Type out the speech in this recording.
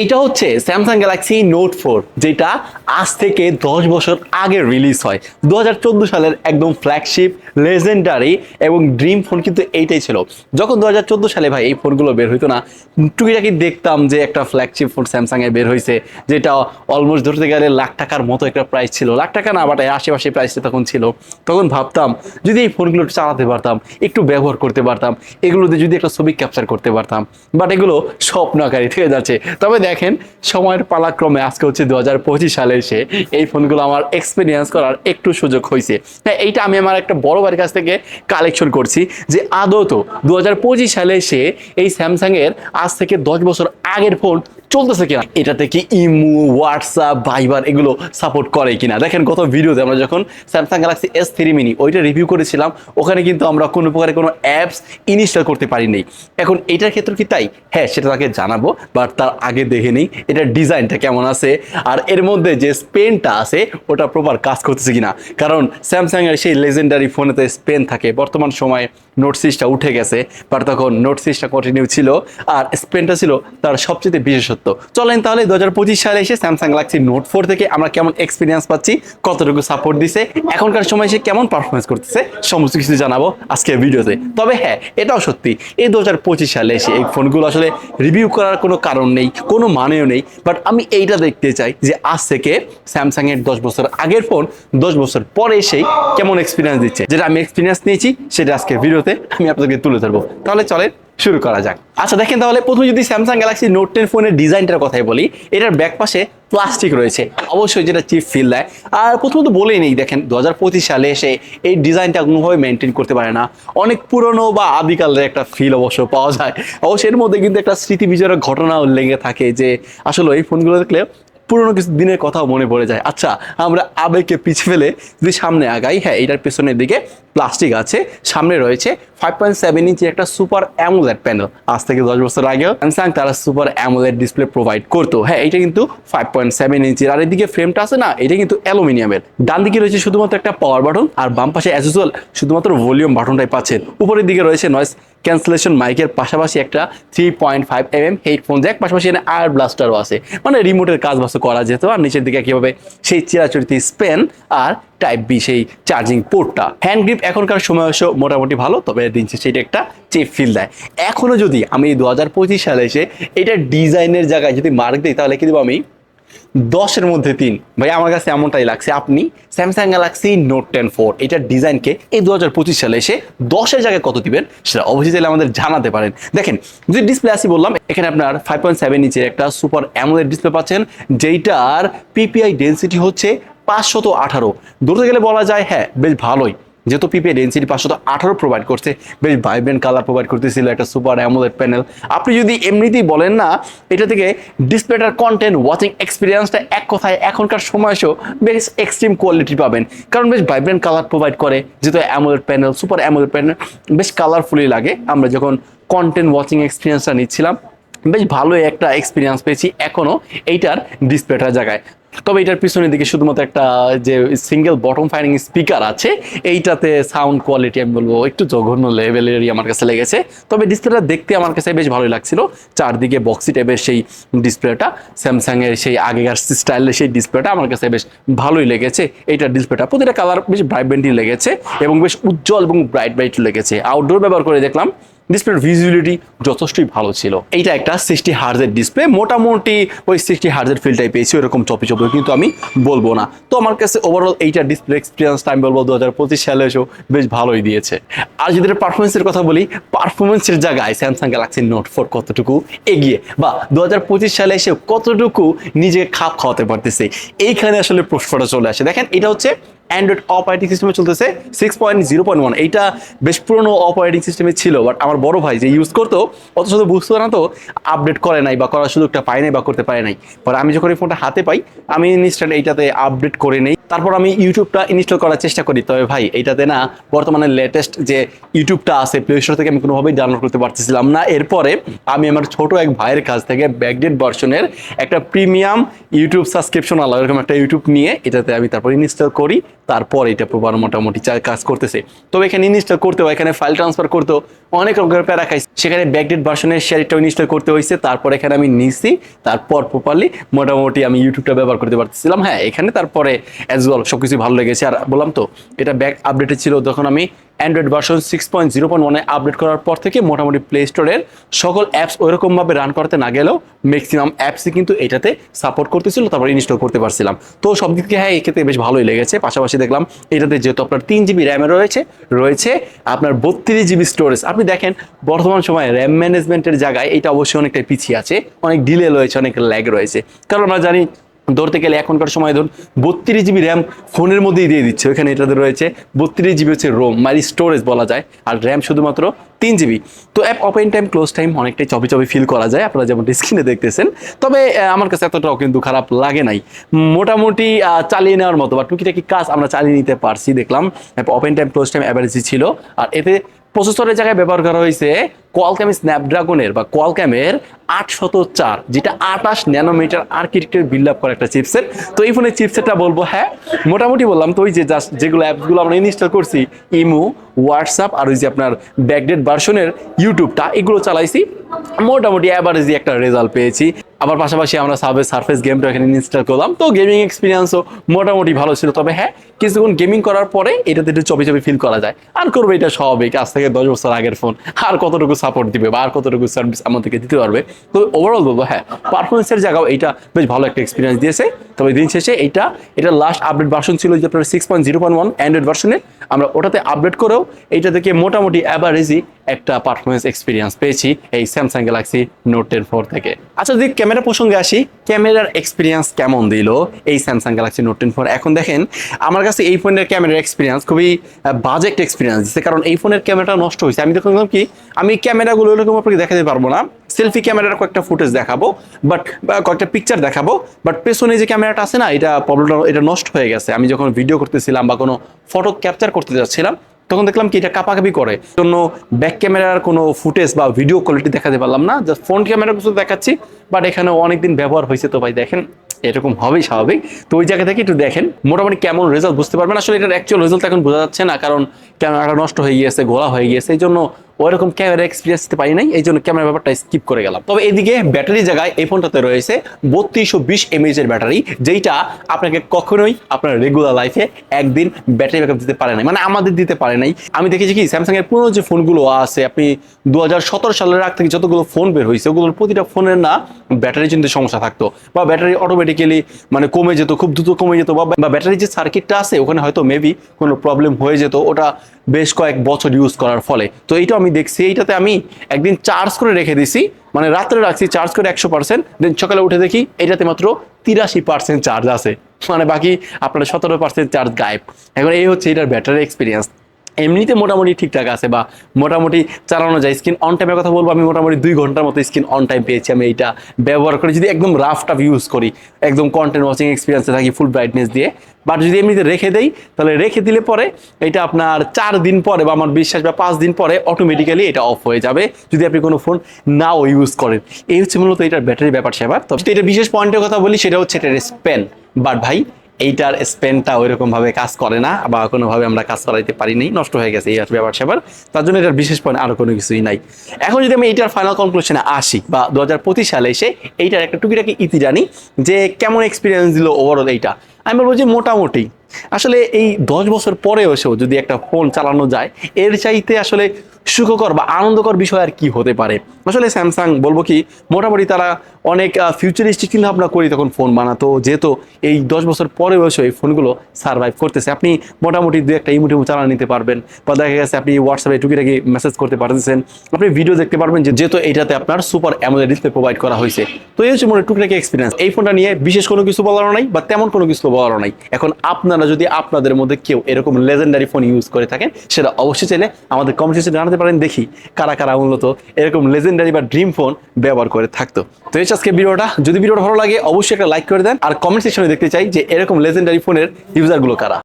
এইটা হচ্ছে Samsung Galaxy note four যেটা আজ থেকে দশ বছর আগে রিলিজ হয়। দু হাজার চোদ্দ সালের একদম ফ্ল্যাগশিপ লেজেন্ডারি এবং ড্রিম ফোন কিন্তু এইটাই ছিল। যখন দুহাজার চোদ্দ সালে ভাই এই ফোনগুলো বের হইতো না, টুকিটাকি দেখতাম যে একটা ফ্ল্যাগশিপ ফোন স্যামসাংয়ে বের হয়েছে যেটা অলমোস্ট ধরতে গেলে লাখ টাকার মতো একটা প্রাইস ছিল। লাখ টাকা না বাট আশেপাশে প্রাইসটা তখন ছিল। তখন ভাবতাম, যদি এই ফোনগুলো একটু চালাতে পারতাম, একটু ব্যবহার করতে পারতাম এগুলোতে যদি একটা ছবি ক্যাপচার করতে পারতাম বাট এগুলো স্বপ্নকারী থেকে যাচ্ছে। তবে দেখেন, সময়ের পালাক্রমে আজকে হচ্ছে দু হাজার পঁচিশ সালে এসে এই ফোনগুলো আমার এক্সপিরিয়েন্স করার একটু সুযোগ হয়েছে হ্যাঁ এইটা আমি আমার একটা বড় বাড়ির কাছ থেকে কালেকশন করছি যে আদত দু হাজার পঁচিশ সালে এসে এই স্যামসাংয়ের আজ থেকে দশ বছর আগের ফোন চলতেছে কিনা? এটাতে কি ইমু হোয়াটসঅ্যাপ ভাইবার এগুলো সাপোর্ট করে কিনা? দেখেন গত ভিডিওতে আমরা যখন Samsung Galaxy S three mini ওইটা রিভিউ করেছিলাম, ওখানে কিন্তু আমরা কোনো প্রকারে কোনো অ্যাপস ইনস্টল করতে পারিনি। এখন এটার ক্ষেত্রে কি তাই? হ্যাঁ সেটা তাকে জানাব বাট তার আগে দেখে নিই, এটার ডিজাইনটা কেমন আছে, আর এর মধ্যে যে স্পেনটা আছে, ওটা প্রপার কাজ করতেছে কিনা? কারণ স্যামসাংয়ের সেই লেজেন্ডারি ফোনেতে স্পেন থাকে। বর্তমান সময়ে নোট সিক্সটা উঠে গেছে বাট তখন নোট সিক্সটা কন্টিনিউ ছিল, আর স্পেনটা ছিল তার সবচেয়ে বিশেষত্ব। চলেন তাহলে দু হাজার পঁচিশ সালে এসে স্যামসাং গ্যালাক্সি নোট ফোর থেকে আমরা কেমন এক্সপিরিয়েন্স পাচ্ছি, কতটুকু সাপোর্ট দিছে, এখনকার সময় সে কেমন পারফরমেন্স করতেছে, সমস্ত কিছু জানাব আজকের ভিডিওতে। তবে হ্যাঁ এটাও সত্যি, এই দু হাজার পঁচিশ সালে এসে এই ফোনগুলো আসলে রিভিউ করার কোনো কারণ নেই, কোনো মানেও নেই বাট আমি এইটা দেখতে চাই যে আজ থেকে স্যামসাং এর দশ বছর আগের ফোন দশ বছর পরে এসেই কেমন এক্সপিরিয়েন্স দিচ্ছে। যেটা আমি এক্সপিরিয়েন্স নিয়েছি, সেটা আজকে ভিডিওতে আমি আপনাদেরকে তুলে ধরবো। তাহলে চলেন শুরু করা যাক। আচ্ছা দেখেন তাহলে প্রথমে যদি স্যামসাং গ্যালাক্সি নোট টেন ফোনের ডিজাইনটার কথাই বলি, এটার ব্যাক পাশে প্লাস্টিক রয়েছে। অবশ্যই যেটা চিপ ফিল দেয়। আর প্রথমত বলেই নেই, দেখেন দু হাজার পঁচিশ সালে এসে এই ডিজাইনটা কোনোভাবে মেনটেন করতে পারে না। অনেক পুরনো বা আদিকালের একটা ফিল অবশ্য পাওয়া যায়। অবশ্য এর মধ্যে কিন্তু একটা স্মৃতি বিজয়ের ঘটনাও লেগে থাকে যে, আসলে এই ফোনগুলো দেখলে পুরোনো কিছু দিনের কথাও মনে পড়ে যায়। আচ্ছা আমরা আবেগকে পিছিয়ে ফেলে যদি সামনে আগাই হ্যাঁ এটার পেছনের দিকে প্লাস্টিক আছে, সামনে রয়েছে ফাইভ পয়েন্ট সেভেন ইঞ্চি একটা সুপার অ্যামোলেড প্যানেল আজ থেকে দশ বছর আগেও স্যামসাং তারা সুপার অ্যামোলেড ডিসপ্লে প্রোভাইড করতো। হ্যাঁ এটা কিন্তু ফাইভ পয়েন্ট সেভেন ইঞ্চির। আর এদিকে ফ্রেমটা আছে না, এটা কিন্তু অ্যালুমিনিয়ামের। ডান দিকে রয়েছে শুধুমাত্র একটা পাওয়ার বাটন আর বাম পাশে অ্যাজ শুধুমাত্র ভলিউম বাটনটাই পাচ্ছেন। উপরের দিকে রয়েছে নয়েস ক্যান্সেলেশন মাইকের পাশাপাশি একটা three point five M M headphone jack পাশাপাশি এখানে আয়ার ব্লাস্টারও আছে। মানে রিমোটের কাজ বাস করা যেত, আর নিচের দিকে কীভাবে সেই চিরাচরিত স্পেন আর টাইপ বি সেই চার্জিং পোর্টটা হ্যান্ড গ্রিপ এখনকার সময় অবশ্য মোটামুটি ভালো, তবে দিন শেষে এটা একটা চেপ ফিল দেয়। এখনও যদি আমি দু হাজার পঁচিশ সালে এসে এটা ডিজাইনের জায়গায় যদি মার্ক দিই, তাহলে কি দেবো আমি? দশের মধ্যে তিন। ভাই, আমার কাছে এমনটাই লাগছে, আপনি Samsung Galaxy Note ten four এটার ডিজাইনকে এই দু হাজার পঁচিশ সালে এসে দশের জায়গায় কত দিবেন সেটা অবশ্যই চাইলে আমাদের জানাতে পারেন। দেখেন যদি ডিসপ্লে আসি বললাম, এখানে আপনার ফাইভ পয়েন্ট সেভেন ইঞ্চের একটা সুপার অ্যামোলেড ডিসপ্লে পাচ্ছেন, যেইটার পিপিআই ডেন্সিটি হচ্ছে পাঁচশত আঠারো। ধরতে গেলে বলা যায় হ্যাঁ বেশ ভালোই। যেহেতু পিপিআই ডেন্সিটি পাঁচশত আঠারো প্রোভাইড করছে, বেশ ভাইব্রেন্ট কালার প্রোভাইড করতেছিল একটা সুপার অ্যামোলেড প্যানেল আপনি যদি এমনিতেই বলেন না, এটা থেকে ডিসপ্লেটার কন্টেন্ট ওয়াচিং এক্সপিরিয়েন্সটা এক কথায় এখনকার সময় সময়সেও বেশ এক্সট্রিম কোয়ালিটি পাবেন। কারণ বেশ ভাইব্রেন্ট কালার প্রোভাইড করে, যেহেতু AMOLED panel super AMOLED panel বেশ কালারফুলি লাগে। আমরা যখন কন্টেন্ট ওয়াচিং এক্সপিরিয়েন্সটা নিচ্ছিলাম, বেশ ভালোই একটা এক্সপিরিয়েন্স পেয়েছি এখনও এইটার ডিসপ্লেটার জায়গায়। তবে এটার পিছনের দিকে শুধুমাত্র একটা যে সিঙ্গেল বটম ফায়ারিং স্পিকার আছে, এইটাতে সাউন্ড কোয়ালিটি আমি বলব একটু জঘন্য লেভেলেরই আমার কাছে লেগেছে। তবে ডিসপ্লেটা দেখতে আমার কাছে বেশ ভালোই লাগছিল। চারদিকে বক্সি টাইপের সেই ডিসপ্লেটা স্যামসাংয়ের সেই আগেকার স্টাইলের সেই ডিসপ্লেটা আমার কাছে বেশ ভালোই লেগেছে। এইটার ডিসপ্লেটা প্রতিটা কালার বেশ ব্রাইটবেন্টই লেগেছে এবং বেশ উজ্জ্বল এবং ব্রাইট ব্রাইট লেগেছে। আউটডোর ব্যবহার করে দেখলাম ডিসপ্লের ভিজিবিলিটি যথেষ্টই ভালো ছিল। এইটা একটা সিক্সটি হার্জের ডিসপ্লে মোটামুটি ওই সিক্সটি হার্জের ফিলটাই পেয়েছি ওরকম চপি চপি কিন্তু আমি বলব না। তো আমার কাছে ওভারঅল এইটা ডিসপ্লে এক্সপিরিয়েন্স আমি বলব দু হাজার পঁচিশ সালে এসেও বেশ ভালোই দিয়েছে। আর যদি পারফরমেন্সের কথা বলি পারফরমেন্সের জায়গায় স্যামসাং গ্যালাক্সি নোট ফোর কতটুকু এগিয়ে বা দু হাজার পঁচিশ সালে এসে কতটুকু নিজেকে খাপ খাওয়াতে পারতেছে, এইখানে আসলে প্রশ্নটা চলে আসে। দেখেন, এটা হচ্ছে অ্যান্ড্রয়েড অপারেটিং সিস্টেমে চলতেছে six point zero point one এইটা বেশ পুরনো অপারেটিং সিস্টেমে ছিল বাট আমার বড় ভাই যে ইউজ করতো অত শুধু বুঝতো না তো আপডেট করে নাই বা করার সুযোগটা পায় নাই বা করতে পারে নাই। পরে আমি যখন এই ফোনটা হাতে পাই, আমি ইনস্ট্যান্ট এইটাতে আপডেট করে নেই। তারপর আমি ইউটিউবটা ইনস্টল করার চেষ্টা করি। তবে ভাই এইটাতে না বর্তমানে লেটেস্ট যে ইউটিউবটা আছে প্লে স্টোর থেকে আমি কোনোভাবেই ডাউনলোড করতে পারতেছিলাম না। এরপরে আমি আমার ছোট এক ভাইয়ের কাছ থেকে ব্যাকডেট ভার্সনের একটা প্রিমিয়াম ইউটিউব সাবস্ক্রিপশন আলাদা এরকম একটা ইউটিউব নিয়ে এটাতে আমি তারপর ইনস্টল করি। তারপর এটা প্রপার মোটামুটি কাজ করতেছে। তবে এখানে ইনস্টল করতেও, এখানে ফাইল ট্রান্সফার করতেও অনেক রকমের প্যারা খাইছি। সেখানে ব্যাকডেট ভার্সনের শেয়ারটাও ইনস্টল করতে হয়েছে তারপর এখানে আমি নিছি। তারপর প্রপারলি মোটামুটি আমি ইউটিউবটা ব্যবহার করতে পারতেছিলাম। হ্যাঁ এখানে তারপরে অ্যাজ ওয়েল সব কিছু ভালো লেগেছে। আর বললাম তো, এটা ব্যাক আপডেটে ছিল, যখন আমি Android version six point zero point ওয়ানে আপডেট করার পর থেকে মোটামুটি প্লে স্টোরের সকল অ্যাপস ওইরকমভাবে রান করতে না গেলেও ম্যাক্সিমাম অ্যাপসই কিন্তু এটাতে সাপোর্ট করতেছিল, তারপর ইনস্টল করতে পারছিলাম। তো সব দিক থেকে হ্যাঁ এক্ষেত্রে বেশ ভালোই লেগেছে। পাশাপাশি দেখলাম, এটাতে যেহেতু আপনার তিন জিবি র্যামে রয়েছে রয়েছে আপনার বত্রিশ জিবি স্টোরেজ আপনি দেখেন, বর্তমান সময়ে র্যাম ম্যানেজমেন্টের জায়গায় এটা অবশ্যই অনেকটাই পিছিয়ে আছে। অনেক ডিলে রয়েছে, অনেক ল্যাগ রয়েছে। কারণ আমরা জানি ধরতে গেলে এখনকার সময় ধরুন বত্রিশ জিবি র্যাম ফোনের মধ্যেই দিয়ে দিচ্ছে। ওখানে এটাতে রয়েছে, বত্রিশ জিবি হচ্ছে রোম মানে স্টোরেজ বলা যায়, আর র্যাম শুধুমাত্র তিন জিবি। তো app open time close time অনেকটাই চবি চবি ফিল করা যায়, আপনারা যেমন স্ক্রিনে দেখতেছেন। তবে আমার কাছে এতটাও কিন্তু খারাপ লাগে নাই। মোটামুটি চালিয়ে নেওয়ার মতো বা টুকিটাকি কাজ আমরা চালিয়ে নিতে পারছি, দেখলাম। App open time close time অ্যাভারেজই ছিল। আর এতে প্রসেসরের জায়গায় ব্যবহার করা হয়েছে কোয়ালকাম স্ন্যাপড্রাগনের বা কোয়ালকামের আটশত চার, যেটা আঠাশ ন্যানোমিটার আর্কিটেক্টের বিল্ড আপ করা একটা চিপসেট তো এই ফোনের চিপসেটটা বলব হ্যাঁ মোটামুটি বললাম তো ওই যে জাস্ট যেগুলো অ্যাপসগুলো আমরা ইনস্টল করছি, ইমো, হোয়াটসঅ্যাপ আর ওই যে আপনার ব্যাকডেট ভার্সনের ইউটিউবটা, এগুলো চালাইছি। মোটামুটি অ্যাভারেজই একটা রেজাল্ট পেয়েছি। আবার পাশাপাশি আমরা সাবে সারফেস গেমটা এখানে ইনস্টল করলাম। তো গেমিং এক্সপিরিয়েন্সও মোটামুটি ভালো ছিল। তবে হ্যাঁ কিছুক্ষণ গেমিং করার পরে এটাতে একটু চবি চবি ফিল করা যায়। আর করবে এটা স্বাভাবিক আজ থেকে দশ বছর আগের ফোন আর কতটুকু সাপোর্ট দিবে বা আর কতটুকু সার্ভিস আমাদেরকে দিতে পারবে। তো ওভারঅল বলব হ্যাঁ পারফরমেন্সের জায়গাও এটা বেশ ভালো একটা এক্সপিরিয়েন্স দিয়েছে। তবে দিন শেষে এটা এটা লাস্ট আপডেট ভার্সন ছিল যে আপনার six point zero point one Android ভার্সনে আমরা ওটাতে আপডেট করেও এইটা থেকে মোটামুটি অ্যাভারেজই একটা পারফরমেন্স এক্সপিরিয়েন্স পেয়েছি এই Samsung Galaxy Note ten four থেকে। আচ্ছা যদি ক্যামেরা প্রসঙ্গে আসি, ক্যামেরার এক্সপিরিয়েন্স কেমন দিল এই Samsung Galaxy Note ten four এখন দেখেন, আমার কাছে এই ফোনের ক্যামেরার এক্সপিরিয়েন্স খুবই বাজেট এক্সপিরিয়েন্স দিচ্ছে কারণ এই ফোনের ক্যামেরাটা নষ্ট হয়েছে। আমি দেখলাম কি, আমি ক্যামেরাগুলো এরকম আপনাকে দেখাতে পারব না। সেলফি ক্যামেরার কয়েকটা ফুটেজ দেখাবো বাট কয়েকটা পিকচার দেখাবো বাট পেছনে যে ক্যামেরাটা আছে না, এটা প্রবলেমটা এটা নষ্ট হয়ে গেছে। আমি যখন ভিডিও করতেছিলাম বা কোনো ফটো ক্যাপচার করতে যাচ্ছিলাম তখন দেখলাম কি, এটা কাপাকাপি করে। জন্য ব্যাক ক্যামেরার কোনো ফুটেজ বা ভিডিও কোয়ালিটি দেখাতে পারলাম না। জাস্ট ফ্রন্ট ক্যামেরা কিছু দেখাচ্ছি বাট এখানে অনেকদিন ব্যবহার হয়েছে তো ভাই, দেখেন, এরকম হবেই স্বাভাবিক। তো ওই জায়গা থেকে একটু দেখেন, মোটামুটি কেমন রেজাল্ট বুঝতে পারবেন। আসলে এটার অ্যাকচুয়াল রেজাল্ট এখন বোঝা যাচ্ছে না, কারণ ক্যামেরাটা নষ্ট হয়ে গিয়েছে গোলা হয়ে গিয়েছে, এই জন্য ওইরকম ক্যামেরা এক্সপিরিয়েন্স দিতে পারি নাই এই জন্য ক্যামেরা ব্যাপারটা স্কিপ করে গেলাম। তবে এদিকে ব্যাটারি জায়গায় এই ফোনটাতে রয়েছে বত্রিশশো বিশ এমএইচ এর ব্যাটারি যেইটা আপনাকে কখনোই আপনার রেগুলার লাইফে একদিন ব্যাটারি ব্যাকআপ দিতে পারে নাই। মানে আমাদের দিতে পারে নাই। আমি দেখেছি কি স্যামসাং এর পুরো যে ফোনগুলো আছে, আপনি দুহাজার সতেরো সালের আগ থেকে যতগুলো ফোন বের হয়েছে ওগুলোর প্রতিটা ফোনের না ব্যাটারি কিন্তু সমস্যা থাকতো। বা ব্যাটারি অটোমেটিক্যালি মানে কমে যেত, খুব দ্রুত কমে যেত, বা ব্যাটারি যে সার্কিটটা আছে, ওখানে হয়তো মেবি কোনো প্রবলেম হয়ে যেত। ওটা বেশ কয়েক বছর ইউজ করার ফলে। তো এইটা আমি দেখছি, এইটাতে আমি একদিন চার্জ করে রেখে দিছি মানে রাত্রে রাখছি চার্জ করে একশো পার্সেন্ট দেন সকালে উঠে দেখি এটাতে মাত্র তিরাশি পার্সেন্ট চার্জ আছে। মানে বাকি আপনার সতেরো পার্সেন্ট চার্জ গায়েব। এখন এই হচ্ছে এটার ব্যাটারি এক্সপিরিয়েন্স এমনিতে মোটামুটি ঠিকঠাক আছে বা মোটামুটি চালানো যায় স্ক্রিন অন টাইমের কথা বলব, আমি মোটামুটি দুই ঘণ্টার মতো স্ক্রিন অন টাইম পেয়েছি আমি এইটা ব্যবহার করে। যদি একদম রাফ টাফ ইউজ করি, একদম কন্টেন্ট ওয়াচিং এক্সপিরিয়েন্সে থাকি ফুল ব্রাইটনেস দিয়ে বাট যদি এমনিতে রেখে দেই, তাহলে রেখে দিলে পরে এটা আপনার চার দিন পরে বা আমার বিশ্বাস বা পাঁচ দিন পরে অটোমেটিক্যালি এটা অফ হয়ে যাবে, যদি আপনি কোনো ফোন নাও ইউজ করেন। এই হচ্ছে মূলত এটার ব্যাটারি ব্যাপার সেবার। তবে এটা বিশেষ পয়েন্টের কথা বলি, সেটা হচ্ছে এটার স্পেন বাট ভাই, এইটার স্পেনটা ওইরকম ভাবে কাজ করে না, বা কোনোভাবে আমরা কাজ করাইতে পারিনি নষ্ট হয়ে গেছে এই ব্যাপার সেবার। তার জন্য এটার বিশেষ পয়েন্ট আরও কোনো কিছুই নাই। এখন যদি আমি এইটার ফাইনাল কনক্লুশনে আসি, বা দু সালে এসে এইটার একটা টুকিটাকি ইতি জানি যে কেমন এক্সপিরিয়েন্স দিল ওভারঅল এইটা। আমি বলব যে মোটামুটি। আসলে এই দশ বছর পরে এসেও যদি একটা ফোন চালানো যায়, এর চাইতে আসলে সুখকর বা আনন্দকর বিষয় আর কি হতে পারে? আসলে স্যামসাং বলব কি, মোটামুটি তারা অনেক ফিউচারিস্টিক চিন্তা ভাবনা করি তখন ফোন বানাতো। যেহেতু এই দশ বছর পরে বসে এই ফোনগুলো সার্ভাইভ করতেছে। আপনি মোটামুটি দু একটা ইমোটিভ চালা নিতে পারবেন বা দেখা গেছে আপনি হোয়াটসঅ্যাপে টুকিটাকি মেসেজ করতে পারতেছেন। আপনি ভিডিও দেখতে পারবেন যে যেহেতু এইটাতে আপনার সুপার অ্যামোলেড ডিসপ্লে প্রোভাইড করা হয়েছে। তো এই হচ্ছে মনে টুকিটাকি এক্সপিরিয়েন্স এই ফোনটা নিয়ে বিশেষ কোনো কিছু বলার নাই বা তেমন কোনো কিছু বলারও নাই। এখন আপনারা যদি আপনাদের মধ্যে কেউ এরকম লেজেন্ডারি ফোন ইউজ করে থাকেন, সেটা অবশ্যই চাইলে আমাদের কমেন্ট জানাতে পারেন, দেখি কারা কারা মূলত এরকম লেজেন্ডারি বা ড্রিম ফোন ব্যবহার করে থাকতো। তো এই আজকে ভিডিওটা। যদি ভিডিওটা ভালো লাগে, অবশ্যই একটা লাইক করে দেন। আর কমেন্ট সেকশনে দেখতে চাই যে এরকম লেজেন্ডারি ফোনের ইউজারগুলো কারা।